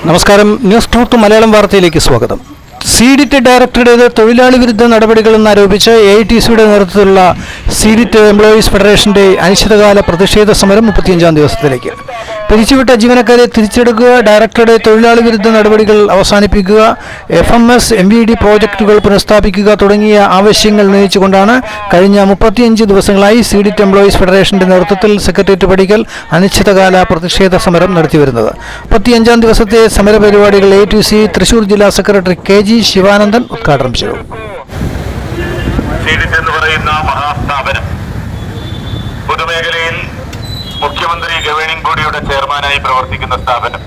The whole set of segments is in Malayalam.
നമസ്കാരം. ന്യൂസ് ട്രൂത്ത് മലയാളം വാർത്തയിലേക്ക് സ്വാഗതം. സി ഡിറ്റ് ഡയറക്ടറുടേത് തൊഴിലാളി വിരുദ്ധ നടപടികളെന്ന് ആരോപിച്ച് എ ഐ ടി സിയുടെ നേതൃത്വത്തിലുള്ള സി ഡിറ്റ് എംപ്ലോയീസ് ഫെഡറേഷന്റെ അനിശ്ചിതകാല പ്രതിഷേധ സമരം മുപ്പത്തിയഞ്ചാം ദിവസത്തിലേക്ക്. പിരിച്ചുവിട്ട ജീവനക്കാരെ തിരിച്ചെടുക്കുക ഡയറക്ടറുടെ തൊഴിലാളി വിരുദ്ധ നടപടികൾ അവസാനിപ്പിക്കുക F M S M V D പ്രോജക്റ്റുകൾ പുനഃസ്ഥാപിക്കുക തുടങ്ങിയ ആവശ്യങ്ങൾ ഉന്നയിച്ചുകൊണ്ടാണ് കഴിഞ്ഞ മുപ്പത്തിയഞ്ച് ദിവസങ്ങളായി സി ഡി എംപ്ലോയീസ് ഫെഡറേഷന്റെ നേതൃത്വത്തിൽ സെക്രട്ടേറിയറ്റ് പടിക്കൽ അനിശ്ചിതകാല പ്രതിഷേധ സമരം നടത്തിവരുന്നത്. മുപ്പത്തിയഞ്ചാം ദിവസത്തെ സമരപരിപാടികൾ എ ടി സി തൃശൂർ ജില്ലാ സെക്രട്ടറി കെ ജി ശിവാനന്ദൻ ഉദ്ഘാടനം ചെയ്തു. എന്ന് പറയുന്ന മഹാസ്ഥാപനം. പൊതുമേഖലയിൽ മുഖ്യമന്ത്രി ഗവേണിംഗ് ബോഡിയുടെ ചെയർമാനായി പ്രവർത്തിക്കുന്ന സ്ഥാപനം.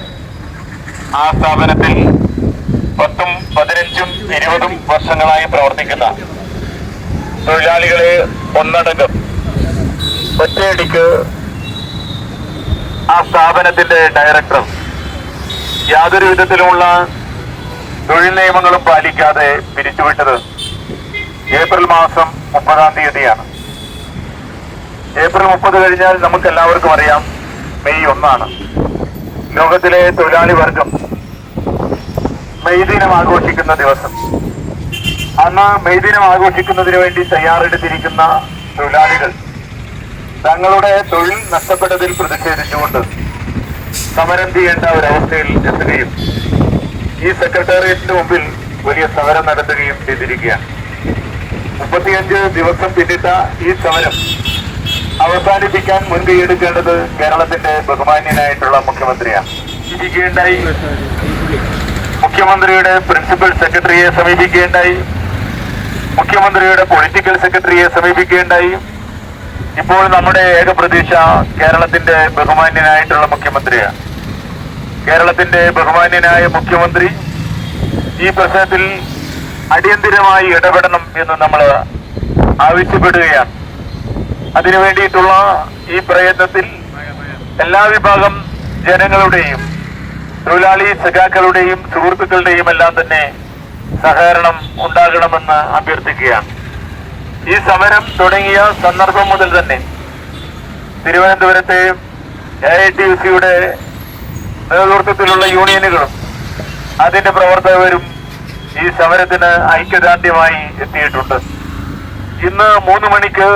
ആ സ്ഥാപനത്തിൽ പത്തും പതിനഞ്ചും ഇരുപതും വർഷങ്ങളായി പ്രവർത്തിക്കുന്ന തൊഴിലാളികളെ ഒന്നടങ്കം ഒറ്റയടിക്ക് ആ സ്ഥാപനത്തിന്റെ ഡയറക്ടർ യാതൊരു വിധത്തിലുമുള്ള തൊഴിൽ നിയമങ്ങളും പാലിക്കാതെ പിരിച്ചുവിട്ടത് ഏപ്രിൽ മാസം മുപ്പതാം തീയതിയാണ്. ഏപ്രിൽ മുപ്പത് കഴിഞ്ഞാൽ നമുക്ക് എല്ലാവർക്കും അറിയാം. മെയ് ഒന്നാണ്. ലോകത്തിലെ തൊഴിലാളി വർഗം മെയ് ദിനം ആഘോഷിക്കുന്ന ദിവസം. അന്ന് മെയ് ദിനം ആഘോഷിക്കുന്നതിന് വേണ്ടി തയ്യാറെടുത്തിരിക്കുന്ന തൊഴിലാളികൾ തങ്ങളുടെ തൊഴിൽ നഷ്ടപ്പെട്ടതിൽ പ്രതിഷേധിച്ചുകൊണ്ട് സമരം ചെയ്യേണ്ട ഒരവസ്ഥയിൽ എത്തുകയും ഈ സെക്രട്ടേറിയറ്റിന് മുമ്പിൽ വലിയ സമരം നടത്തുകയും ചെയ്തിരിക്കുകയാണ്. മുപ്പത്തിയഞ്ച് ദിവസം പിന്നിട്ട ഈ സമരം അവസാനിപ്പിക്കാൻ മുൻകൈയെടുക്കേണ്ടത് കേരളത്തിന്റെ ബഹുമാന്യനായിട്ടുള്ള മുഖ്യമന്ത്രിയാണ്. ഇരിക്കുകയുണ്ടായി മുഖ്യമന്ത്രിയുടെ പ്രിൻസിപ്പൽ സെക്രട്ടറിയെ സമീപിക്കുകയുണ്ടായി മുഖ്യമന്ത്രിയുടെ പൊളിറ്റിക്കൽ സെക്രട്ടറിയെ സമീപിക്കുകയുണ്ടായി ഇപ്പോൾ നമ്മുടെ ഏക പ്രതീക്ഷ കേരളത്തിന്റെ ബഹുമാന്യനായിട്ടുള്ള മുഖ്യമന്ത്രിയാണ്. കേരളത്തിന്റെ ബഹുമാന്യനായ മുഖ്യമന്ത്രി ഈ പ്രശ്നത്തിൽ അടിയന്തിരമായി ഇടപെടണം എന്ന് നമ്മൾ ആവശ്യപ്പെടുകയാണ്. അതിനു വേണ്ടിയിട്ടുള്ള ഈ പ്രയത്നത്തിൽ എല്ലാ വിഭാഗം ജനങ്ങളുടെയും തൊഴിലാളി സഖാക്കളുടെയും സുഹൃത്തുക്കളുടെയും എല്ലാം തന്നെ സഹകരണം ഉണ്ടാകണമെന്ന് അഭ്യർത്ഥിക്കുകയാണ്. ഈ സമരം തുടങ്ങിയ സന്ദർഭം മുതൽ തന്നെ തിരുവനന്തപുരത്തെ എ ഐ ടി യു സിയുടെ നേതൃത്വത്തിലുള്ള യൂണിയനുകളും അതിന്റെ പ്രവർത്തകരും ഈ സമരത്തിന് ഐക്യദാർഢ്യമായി എത്തിയിട്ടുണ്ട്. ഇന്ന് മൂന്ന് മണിക്ക്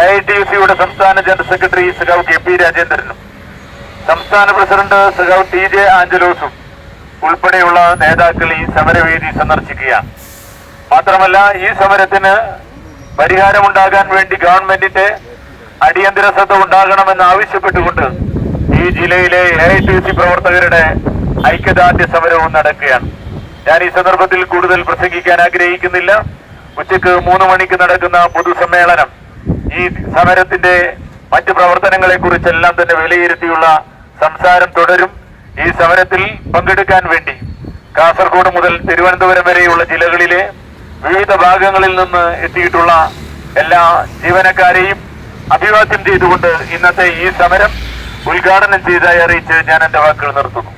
ഐ ടി യു സിയുടെ സംസ്ഥാന ജനറൽ സെക്രട്ടറി സഖാവ് കെ പി രാജേന്ദ്രനും സംസ്ഥാന പ്രസിഡന്റ് സഖാവ് ടി ജെ ആഞ്ചലോസും ഉൾപ്പെടെയുള്ള നേതാക്കൾ ഈ സമരവേദി സന്ദർശിക്കുകയാണ്. മാത്രമല്ല ഈ സമരത്തിന് പരിഹാരമുണ്ടാകാൻ വേണ്ടി ഗവൺമെന്റിന്റെ അടിയന്തര ശ്രദ്ധ ഉണ്ടാകണമെന്ന് ആവശ്യപ്പെട്ടുകൊണ്ട് ഈ ജില്ലയിലെ എ ഐ ടി സി പ്രവർത്തകരുടെ ഐക്യദാർഢ്യ സമരവും നടക്കുകയാണ്. ഞാൻ ഈ സന്ദർഭത്തിൽ കൂടുതൽ പ്രസംഗിക്കാൻ ആഗ്രഹിക്കുന്നില്ല. ഉച്ചയ്ക്ക് മൂന്ന് മണിക്ക് നടക്കുന്ന പൊതുസമ്മേളനം ഈ സമരത്തിന്റെ മറ്റു പ്രവർത്തനങ്ങളെ കുറിച്ചെല്ലാം തന്നെ വിലയിരുത്തിയുള്ള സംസാരം തുടരും. ഈ സമരത്തിൽ പങ്കെടുക്കാൻ വേണ്ടി കാസർഗോഡ് മുതൽ തിരുവനന്തപുരം വരെയുള്ള ജില്ലകളിലെ വിവിധ ഭാഗങ്ങളിൽ നിന്ന് എത്തിയിട്ടുള്ള എല്ലാ ജീവനക്കാരെയും അഭിവാദ്യം ചെയ്തുകൊണ്ട് ഇന്നത്തെ ഈ സമരം ഉദ്ഘാടനം ചെയ്തതായി അറിയിച്ച് ഞാൻ എന്റെ വാക്കുകൾ നിർത്തുന്നു.